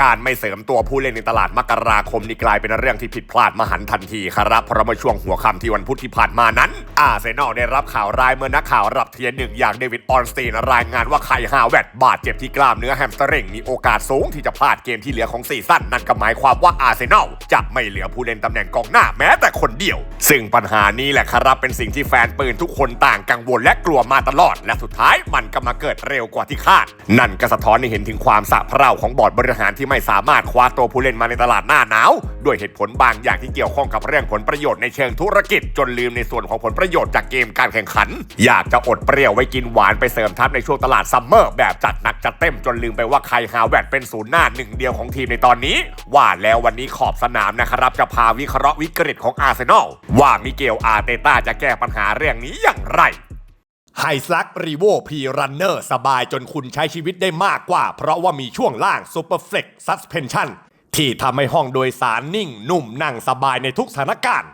การไม่เสริมตัวผู้เล่นในตลาดมกราคมนี่กลายเป็นเรื่องที่ผิดพลาดมหันทันทีครับเพราะเมื่อช่วงหัวค่ำที่วันพุธที่ผ่านมานั้น อาร์เซนอลได้รับข่าวร้ายเมื่อนักข่าวรับเทียนหนึ่งอย่างเดวิดออนสตีนรายงานว่าไคฮาวเวตบาดเจ็บที่กล้ามเนื้อแฮมสตริงมีโอกาสสูงที่จะพลาดเกมที่เหลือของซีซั่นนั่นก็หมายความว่าอาร์เซนอลจะไม่เหลือผู้เล่นตำแหน่งกองหน้าแม้แต่คนเดียว ซึ่งปัญหานี้แหละครับเป็นสิ่งที่แฟนปืนทุกคนต่างกังวลและกลัวมาตลอด และสุดท้ายมันก็มาเกิดเร็วกว่าที่คาด นั่นก็สะท้อนให้เห็นถึงความสะเพร่าของบอร์ดบริหารที่ไม่สามารถคว้าตัวผู้เล่นมาในตลาดหน้าหนาว ด้วยเหตุผลบางอย่างที่เกี่ยวข้องกับเรื่องผลประโยชน์ในเชิงธุรกิจ จนลืมในส่วนของผลประโยชน์จากเกมการแข่งขัน อยากจะอดเปรี้ยวไว้กินหวานไปเสริมทัพในช่วงตลาดซัมเมอร์แบบจัดหนักจัดเต็มจนลืมไปว่าใครฮาวเวตเป็นศูนย์หน้าหนึ่งเดียวของทีมในตอนนี้ ว่าแล้ววันนี้ขอบสนามนะครับจะพาวิเคราะห์วิกฤตของอาร์เซนอลว่ามิเกลอาร์เตต้าจะแก้ปัญหาเรื่องนี้อย่างไรไฮสลักรีโวพีรันเนอร์สบายจนคุณใช้ชีวิตได้มากกว่า เพราะว่ามีช่วงล่าง Super Flex Suspension ที่ทำให้ห้องโดยสารนิ่งนุ่มนั่งสบายในทุกสถานการณ์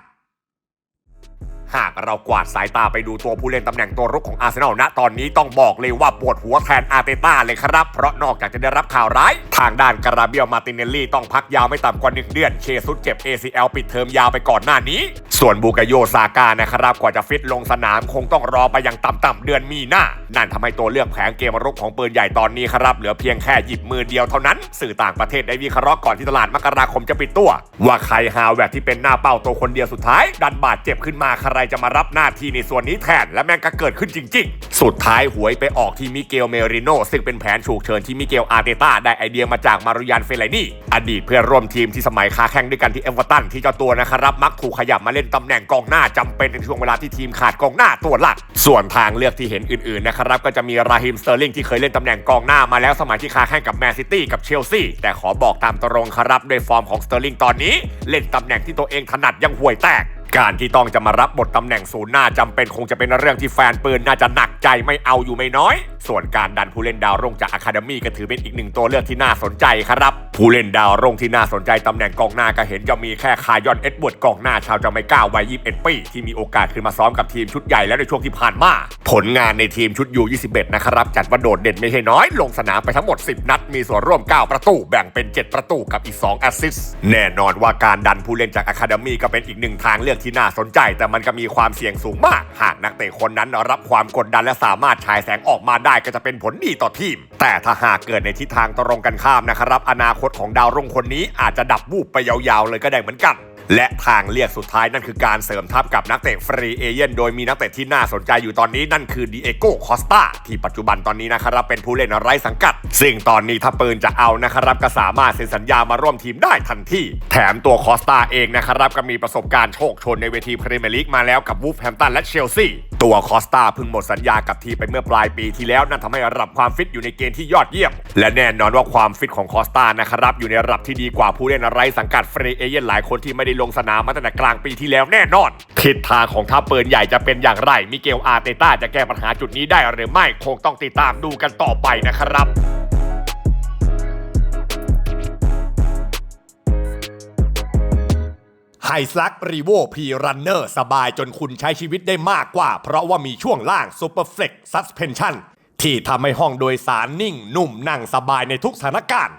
หากเรากวาดสายตาไปดูตัวผู้เล่นตำแหน่งตัวรุกของอาร์เซนอลณตอนนี้ต้องบอกเลยว่าปวดหัวแทนอาร์เตต้าเลยครับ เพราะนอกจากจะได้รับข่าวร้าย ทางด้านการาเบียลมาร์ติเนลลี่ต้องพักยาวไม่ต่ำกว่า 1 เดือนเคซุดเจ็บ ACL ปิดเทอมยาวไปก่อนหน้านี้ ส่วนบูกาโยซาก้านะครับกว่าจะฟิตลงสนามคงต้องรอไปยังต่ำๆเดือนมีนานั่นทำให้ตัวเลือกแผงเกมรุกของปืนใหญ่ตอนนี้ครับเหลือเพียงแค่หยิบมือเดียวเท่านั้น สื่อต่างประเทศได้วิเคราะห์ก่อนที่ตลาดมกราคมจะปิดตัว ว่าใครฮาวเวร์ที่เป็นหน้าเป้าตัวคนเดียวสุดท้าย ดันบาดเจ็บขึ้นมาครจะมารับหน้าที่ในส่วนนี้แทน และแม่งก็เกิดขึ้นจริง ๆ สุดท้ายหวยไปออกที่มิเกลเมริโนซึ่งเป็นแผนฉุกเฉินที่มิเกลอาร์เตต้าได้ไอเดียมาจากมารุยานเฟลนี่ อดีตเพื่อนร่วมทีมที่สมัยค้าแข่งด้วยกันที่เอเวอร์ตันที่เจ้าตัวนะครับมักถูกขยับมาเล่นตำแหน่งกองหน้าจำเป็นในช่วงเวลาที่ทีมขาดกองหน้าตัวหลัก ส่วนทางเลือกที่เห็นอื่นๆนะครับก็จะมีราฮิมสเตอร์ลิงที่เคยเล่นตำแหน่งกองหน้ามาแล้วสมัยที่ค้าแข่งกับแมนซิตี้กับเชลซีแต่ขอบอกตามตรงครับด้วยฟอร์มของสเตอร์ลิงตอนนี้ เล่นตำแหน่งที่ตัวเองถนัดยังห่วยแตก การที่ต้องจะมารับบทตำแหน่งศูนย์หน้าจำเป็นคงจะเป็นเรื่องที่แฟนปืนน่าจะหนักใจไม่เอาอยู่ไม่น้อย ส่วนการดันผู้เล่นดาวรุ่งจากอะคาเดมี่ก็ถือเป็นอีกหนึ่งตัวเลือกที่น่าสนใจครับ ผู้เล่นดาวรุ่งที่น่าสนใจตำแหน่งกองหน้าก็เห็นจะมีแค่คายอนเอ็ดเวิร์ดกองหน้าชาวจาเมกาวัย 21 ปี ที่มีโอกาสขึ้นมาซ้อมกับทีมชุดใหญ่แล้วในช่วงที่ผ่านมา ผลงานในทีมชุดยู21 นะครับ จัดว่าโดดเด่นไม่ใช่น้อย ลงสนามไปทั้งหมด 10 นัด มีส่วนร่วม 9 ประตู แบ่งเป็น 7 ประตูกับอีก 2 แอสซิสต์แน่นอนว่าการดันผู้เล่นจากอะคาเดมีก็เป็นอีกหนึ่งทางเลือกที่น่าสนใจ แต่มันก็มีความเสี่ยงสูงมาก หากนักเตะคนนั้นรับความกดดันและสามารถฉายแสงออกมาได้ก็จะเป็นผลดีต่อทีม แต่ถ้าหากเกิดในทิศทางตรงกันข้ามนะครับอนาคตของดาวรุ่งคนนี้อาจจะดับวูบไปยาวๆเลยก็ได้เหมือนกัน และทางเลือกสุดท้ายนั่นคือการเสริมทัพกับนักเตะฟรีเอเย่นโดยมีนักเตะที่น่าสนใจอยู่ตอนนี้นั่นคือดีเอโกคอสตาที่ปัจจุบันตอนนี้นะครับเป็นผู้เล่นไร้สังกัด ซึ่งตอนนี้ถ้าปืนจะเอานะครับก็สามารถเซ็นสัญญามาร่วมทีมได้ทันทีแถมตัวคอสตาเองนะครับก็มีประสบการณ์โชคชนในเวทีพรีเมียร์ลีกมาแล้วกับวูฟแฮมตันและเชลซีตัวคอสตาเพิ่งหมดสัญญากับทีมไปเมื่อปลายปีที่แล้วนั่นทำให้ระดับความฟิตอยู่ในเกณฑ์ที่ยอดเยี่ยม และแน่นอนว่าความฟิตของคอสตานะครับอยู่ในระดับที่ดีกว่าผู้เล่นไร้สังกัดฟรีเอเย่นหลายคนที่ไม่ได้ลงสนามมาตั้งแต่กลางปีที่แล้วแน่นอน ทิศทางของทัพปืนใหญ่จะเป็นอย่างไร มิเกลอาร์เตต้าจะแก้ปัญหาจุดนี้ได้หรือไม่คงต้องติดตามดูกันต่อไปนะครับไฮสลักรีโวพีรันเนอร์สบายจนคุณใช้ชีวิตได้มากกว่า เพราะว่ามีช่วงล่าง Super Flex Suspension ที่ทำให้ห้องโดยสารนิ่ง นุ่มนั่งสบายในทุกสถานการณ์